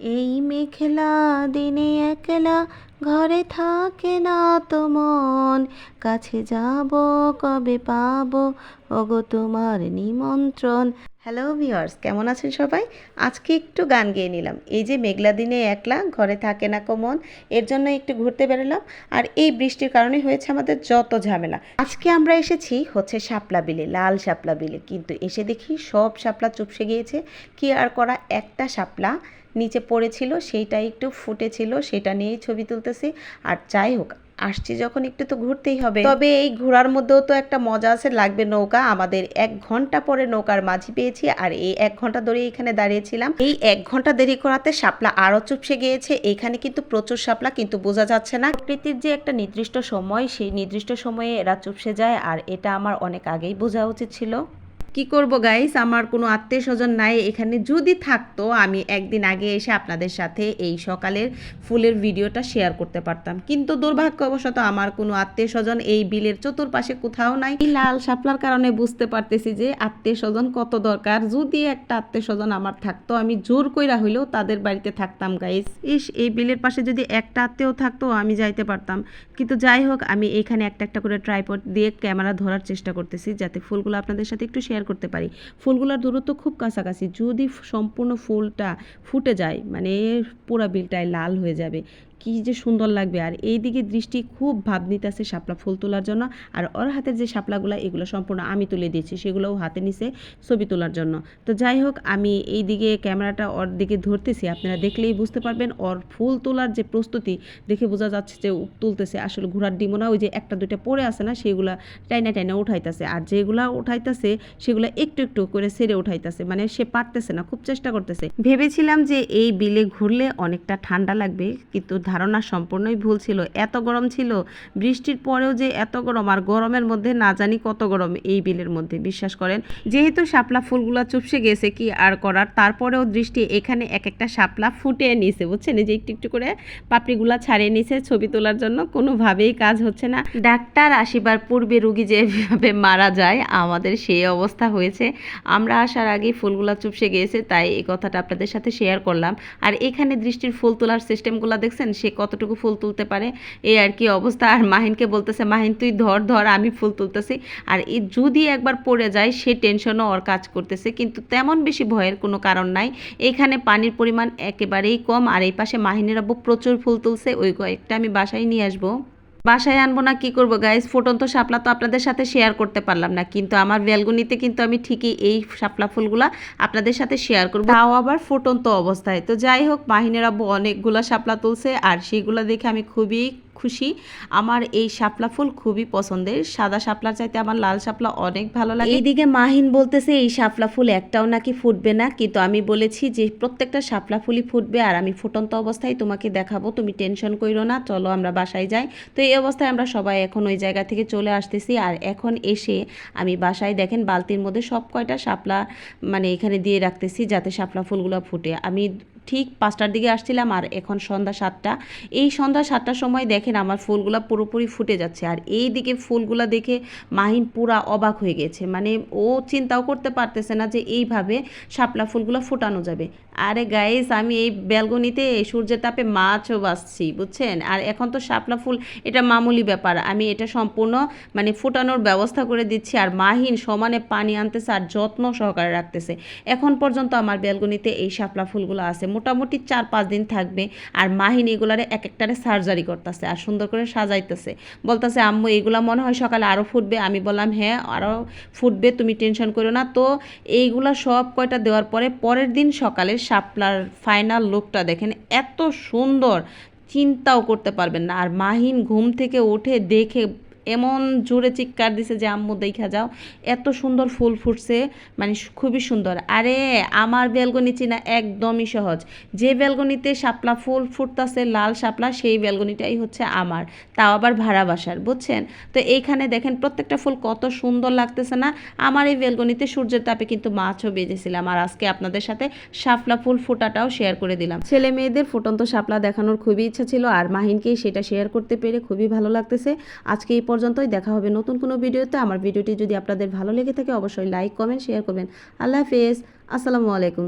এই মেঘলা দিনে একলা ঘরে থাকে না তো মন। কাছে যাব কবে পাবো? ওগো তোমার নিমন্ত্রণ। হ্যালো ভিওর্স কেমন আছেন সবাই? আজকে একটু গান গেয়ে নিলাম। এই যে মেঘলা দিনে একলা ঘরে থাকে না কমন এর জন্য একটু ঘুরতে বেরোলাম। আর এই বৃষ্টির কারণে হয়েছে আমাদের যত ঝামেলা। আজকে আমরা এসেছি হচ্ছে শাপলা বিলে, লাল শাপলা বিলে। কিন্তু এসে দেখি সব শাপলা চুপসে গিয়েছে। কি আর করা, একটা শাপলা নিচে পড়েছিল সেইটা একটু ফুটেছিল, সেটা নিয়েই ছবি তুলতেছি। আর যাই হোক, আসছি যখন একটু তো ঘুরতেই হবে। তবে এই ঘোরার মধ্যেও তো একটা মজা আছে, লাগবে নৌকা। আমাদের এক ঘণ্টা পরে নৌকার মাঝি পেয়েছি, আর এই এক ঘণ্টা ধরে এখানে দাঁড়িয়েছিলাম। এই এক ঘণ্টা দেরি করাতে শাপলা আরও চুপসে গিয়েছে। এখানে কিন্তু প্রচুর শাপলা, কিন্তু বোঝা যাচ্ছে না। প্রকৃতির যে একটা নির্দিষ্ট সময়, সেই নির্দিষ্ট সময়ে এরা চুপসে যায়, আর এটা আমার অনেক আগেই বোঝা উচিত ছিল। কি করব গাইস আমার কোনো আত্মীয় স্বজন নাই এখানে। যদি থাকতো, আমি একদিন আগে এসে আপনাদের সাথে এই সকালের ফুলের ভিডিওটা শেয়ার করতে পারতাম। কিন্তু দুর্ভাগ্যবশত আমার কোনো আত্মীয় স্বজন এই বিলের চতুর্পাশে কোথাও নাই। এই লাল শাপলার কারণে বুঝতে পারতেছি যে আত্মীয় স্বজন কত দরকার। যদি একটা আত্মীয় স্বজন আমার থাকতো, আমি জোর কইরা হইলেও তাদের বাড়িতে থাকতাম গাইস ইস, এই বিলের পাশে যদি একটা আত্মীয় থাকতো, আমি যাইতে পারতাম। কিন্তু যাই হোক, আমি এখানে একটা একটা করে ট্রাইপড দিয়ে ক্যামেরা ধরার চেষ্টা করতেছি, যাতে ফুলগুলো আপনাদের সাথে একটু শেয়ার করতে পারি। ফুলগুলোর দূরত্ব খুব কাছাকাছি। যদি সম্পূর্ণ ফুলটা ফুটে যায় মানে পোড়া বিলটায় লাল হয়ে যাবে। কি যে সুন্দর লাগবে। আর এই দিকে দৃষ্টি খুব ভাব নিতেছে শাপলা ফুল তোলার জন্য। আর ওর হাতের যে শাপলাগুলো, এগুলো সম্পূর্ণ আমি তুলে দিয়েছি। সেগুলোও হাতে নিছে ছবি তোলার জন্য। তো যাই হোক, আমি এই দিকে ক্যামেরাটা ওর দিকে ধরতেছি। আপনারা দেখলেই বুঝতে পারবেন, ওর ফুল তোলার যে প্রস্তুতি দেখে বোঝা যাচ্ছে যে তুলতেছে। আসলে ঘোড়ার ডিমোনা ওই যে একটা, দুইটা পড়ে আছে না, সেগুলা টাইনা টাইনা উঠাইতেছে। আর যেগুলা উঠাইতেছে, সেগুলো একটু একটু করে সেরে উঠাইতেছে। মানে সে পারতেছে না, খুব চেষ্টা করতেছে। ভেবেছিলাম যে এই বিলে ঘুরলে অনেকটা ঠান্ডা লাগবে, কিন্তু ধারণা সম্পূর্ণই ভুল ছিল। এত গরম ছিল, বৃষ্টির পরেও যে এত গরম আর গরমের মধ্যে না জানি কত গরম এই বিলের মধ্যে। বিশ্বাস করেন, যেহেতু শাপলা ফুলগুলো চুপসে গেছে কি আর করার, তারপরেও দৃষ্টি এখানে এক একটা শাপলা ফুটিয়ে নিছে, বুঝছেন? যে একটু একটু করে পাপড়িগুলা ছাড়িয়ে নিছে, ছবি তোলার জন্য কোনোভাবেই কাজ হচ্ছে না। ডাক্তার আসিবার পূর্বে রুগী যেভাবে মারা যায়, আমাদের সেই অবস্থা হয়েছে। আমরা আসার আগে ফুলগুলা চুপসে গিয়েছে তাই এই কথাটা আপনাদের সাথে শেয়ার করলাম। আর এখানে দৃষ্টির ফুল তোলার সিস্টেমগুলো দেখছেন সে কতটুকু ফুল তুলতে পারে? এই আর কি অবস্থা। আর মাহিনকে বলতেছে, মাহিন, তুই ধর ধর, আমি ফুল তুলতেছি। আর এই যদি একবার পড়ে যায়, সে টেনশনও ওর কাজ করতেছে। কিন্তু তেমন বেশি ভয়ের কোনো কারণ নাই। এখানে পানির পরিমাণ একেবারেই কম। আর এই পাশে মাহিনের আব্বু প্রচুর ফুল তুলছে। ওই কয়েকটা আমি বাসায় নিয়ে আসব। বাসায় আনব না, কি করব? গাইজ ফুটন্ত শাপলা তো আপনাদের সাথে শেয়ার করতে পারলাম না, কিন্তু আমার বেলগুনিতে কিন্তু আমি ঠিকই এই শাপলা ফুলগুলা আপনাদের সাথে শেয়ার করব। তাও আবার ফুটন্ত অবস্থায়। তো যাই হোক, মাহিনের আব্বু অনেকগুলো শাপলা তুলছে, আর সেইগুলো দেখে আমি খুবই খুশি। আমার এই শাপলা ফুল খুবই পছন্দের। সাদা শাপলার চাইতে আমার লাল শাপলা অনেক ভালো লাগে। এইদিকে মাহিন বলতেছে, এই শাপলা ফুল একটাও নাকি ফুটবে না? কিন্তু আমি বলেছি যে, প্রত্যেকটা শাপলা ফুলই ফুটবে আর আমি ফুটন্ত অবস্থায় তোমাকে দেখাবো। তুমি টেনশন করো না, চলো আমরা বাসায় যাই। তো এই অবস্থায় আমরা সবাই এখন ওই জায়গা থেকে চলে আসতেছি আর এখন এসে আমি বাসায় দেখেন বালতির মধ্যে সব কয়টা শাপলা মানে এখানে দিয়ে রাখতেছি যাতে শাপলা ফুলগুলো ফুটে। আমি ঠিক পাঁচটার দিকে আসছিলাম আর এখন সন্ধ্যা সাতটা। এই সন্ধ্যা সাতটার সময় দেখেন আমার ফুলগুলা পুরোপুরি ফুটে যাচ্ছে আর এই দিকে ফুলগুলা দেখে মাহিন পুরা অবাক হয়ে গেছে। মানে ও চিন্তাও করতে পারতেছে না যে এইভাবে শাপলা ফুলগুলো ফুটানো যাবে। আরে গাইস আমি এই ব্যালগনিতে সূর্যের তাপে মাছও বাসছি বুঝছেন? আর এখন তো শাপলা ফুল, এটা মামুলি ব্যাপার। আমি এটা সম্পূর্ণ মানে ফুটানোর ব্যবস্থা করে দিচ্ছি আর মাহিন সমানে পানি আনতেছে আর যত্ন সহকারে রাখতেছে। এখন পর্যন্ত আমার ব্যালগনিতে এই শাপলা ফুলগুলো আছে। মোটামুটি চার পাঁচ দিন থাকবে। আর মাহিন এগুলারে এক একটারে সার্জারি করতেছে আর সুন্দর করে সাজাইতেছে। বলতেছে, আম্মু, এগুলা মনে হয় সকালে আরও ফুটবে। আমি বললাম হ্যাঁ আরও ফুটবে, তুমি টেনশন করো না। তো এইগুলা সব কয়টা দেওয়ার পরে পরের দিন সকালে শাপলার ফাইনাল লুকটা দেখেন, এত সুন্দর। চিন্তাও করতে পারবেন না। আর মাহিন ঘুম থেকে উঠে দেখে এমন জোরে চিৎকার দিছে যে, আম্মু, দেখা যাও, এত সুন্দর ফুল ফুটছে মানে খুবই সুন্দর। আরে, আমার বেলগনি চিনা একদমই সহজ। যে বেলগনিতে শাপলা ফুল ফুটতেছে, লাল শাপলা, সেই বেলগনিটাই হচ্ছে আমার। তাও আবার ভাড়া বাসার, বুঝছেন? তো এইখানে দেখেন, প্রত্যেকটা ফুল কত সুন্দর লাগতেছে না? আমার এই বেলগনিতে সূর্যের তাপে কিন্তু মাছও বেজেছিলাম। আর আজকে আপনাদের সাথে শাপলা ফুল ফোটাটাও শেয়ার করে দিলাম। ছেলে মেয়েদের ফুটন্ত শাপলা দেখানোর খুবই ইচ্ছা ছিল, আর মাহিনকে সেটা শেয়ার করতে পেরে খুবই ভালো লাগতেছে। আজকে এই পর্যন্তই দেখা হবে নতুন কোনো ভিডিওতে। আমার ভিডিওটি যদি আপনাদের ভালো লেগে থাকে, অবশ্যই লাইক কমেন্ট শেয়ার করবেন। আল্লাহ হাফেজ। আসসালামু আলাইকুম।